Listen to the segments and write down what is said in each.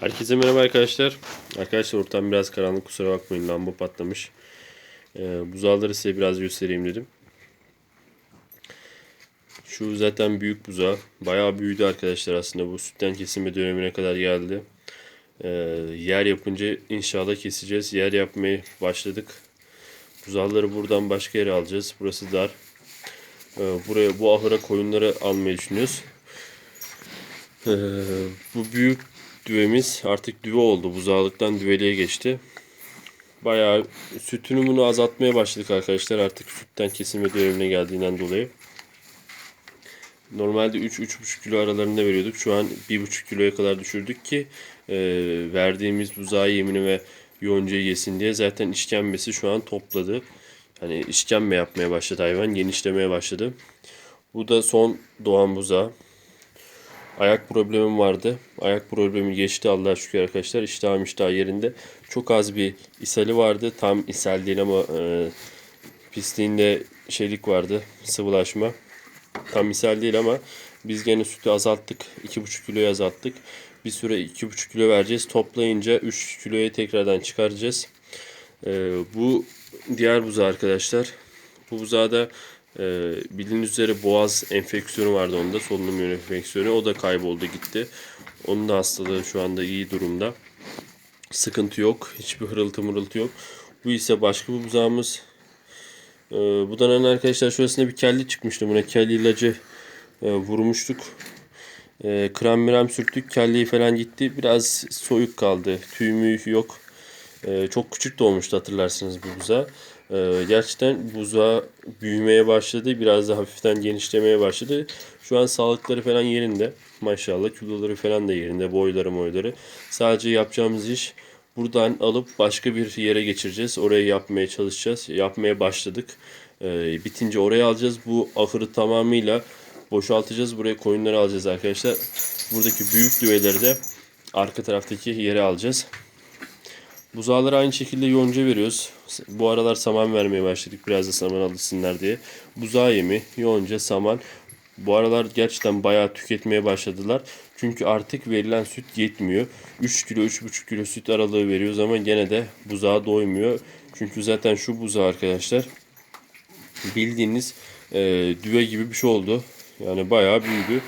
Herkese merhaba arkadaşlar. Arkadaşlar ortam biraz karanlık kusura bakmayın lamba patlamış. Ee, buzağları size biraz göstereyim dedim. Şu zaten büyük buzağı. Bayağı büyüdü arkadaşlar aslında bu sütten kesilme dönemine kadar geldi. Ee, yer yapınca inşallah keseceğiz. Yer yapmaya başladık. Buzağları buradan başka yere alacağız. Burası dar. Ee, buraya bu ahıra koyunları almayı düşünüyoruz. Ee, bu büyük düvemiz artık düve oldu. Buzağlıktan düveliğe geçti. Bayağı sütünü bunu azaltmaya başladık arkadaşlar. Artık sütten kesilme dönemine geldiğinden dolayı. Normalde 3-3,5 kilo aralarında veriyorduk. Şu an 1,5 kiloya kadar düşürdük ki e, verdiğimiz buzağı yemini ve yoncayı yesin diye. Zaten işkembesi şu an topladı. Hani işkembe yapmaya başladı hayvan. Genişlemeye başladı. Bu da son doğan buzağı. Ayak problemim vardı. Ayak problemi geçti Allah'a şükür arkadaşlar. İştahım iştah yerinde. Çok az bir ishali vardı. Tam ishal değil ama e, pisliğinde şeylik vardı. Sıvılaşma. Tam ishal değil ama biz gene sütü azalttık. 2,5 kiloya azalttık. Bir süre 2,5 kilo vereceğiz. Toplayınca 3 kiloya tekrardan çıkaracağız. E, bu diğer buzağı arkadaşlar. Bu buzağda e, bildiğiniz üzere boğaz enfeksiyonu vardı onda. Solunum yolu enfeksiyonu. O da kayboldu gitti. Onun da hastalığı şu anda iyi durumda. Sıkıntı yok. Hiçbir hırıltı mırıltı yok. Bu ise başka bir buzağımız. E, bu dönem arkadaşlar şurasında bir kelli çıkmıştı. Buna kelli ilacı e, vurmuştuk. E, krem mirem sürttük. Kelleyi falan gitti. Biraz soyuk kaldı. Tüy mü yok. E, çok küçük doğmuştu hatırlarsınız bu buzağı. E, gerçekten buzağı büyümeye başladı. Biraz da hafiften genişlemeye başladı. Şu an sağlıkları falan yerinde. Maşallah kiloları falan da yerinde. Boyları boyları. Sadece yapacağımız iş buradan alıp başka bir yere geçireceğiz. Oraya yapmaya çalışacağız. Yapmaya başladık. E, bitince oraya alacağız. Bu ahırı tamamıyla boşaltacağız. Buraya koyunları alacağız arkadaşlar. Buradaki büyük düveleri de arka taraftaki yere alacağız. Buzağlara aynı şekilde yonca veriyoruz. Bu aralar saman vermeye başladık biraz da saman alışsınlar diye. Buzağı yemi, yonca, saman. Bu aralar gerçekten bayağı tüketmeye başladılar. Çünkü artık verilen süt yetmiyor. 3 kilo 3,5 kilo süt aralığı veriyoruz ama gene de buzağa doymuyor. Çünkü zaten şu buzağı arkadaşlar bildiğiniz e, düve gibi bir şey oldu. Yani bayağı büyüdü.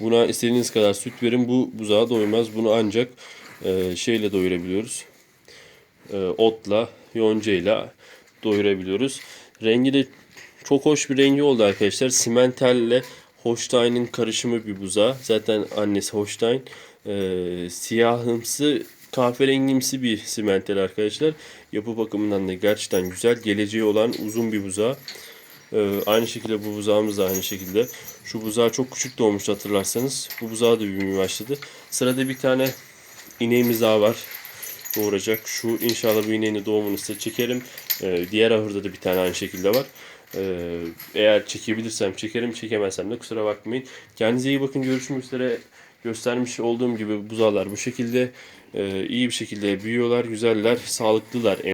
Buna istediğiniz kadar süt verin bu buzağa doymaz. Bunu ancak e, şeyle doyurabiliyoruz e, otla, yoncayla doyurabiliyoruz. Rengi de çok hoş bir rengi oldu arkadaşlar. Simentalle Holstein'in karışımı bir buzağı. Zaten annesi Holstein. E, siyahımsı kahverengimsi bir simentel arkadaşlar. Yapı bakımından da gerçekten güzel. Geleceği olan uzun bir buzağı. Ee, aynı şekilde bu buzağımız da aynı şekilde. Şu buzağı çok küçük doğmuştu hatırlarsanız. Bu buzağı da büyümeye başladı. Sırada bir tane ineğimiz daha var doğuracak. Şu inşallah bu ineğin doğumunu size çekerim. Ee, diğer ahırda da bir tane aynı şekilde var. Ee, eğer çekebilirsem çekerim, çekemezsem de kusura bakmayın. Kendinize iyi bakın. Görüşmek üzere. Göstermiş olduğum gibi buzağlar bu şekilde e, iyi bir şekilde büyüyorlar, güzeller, sağlıklılar.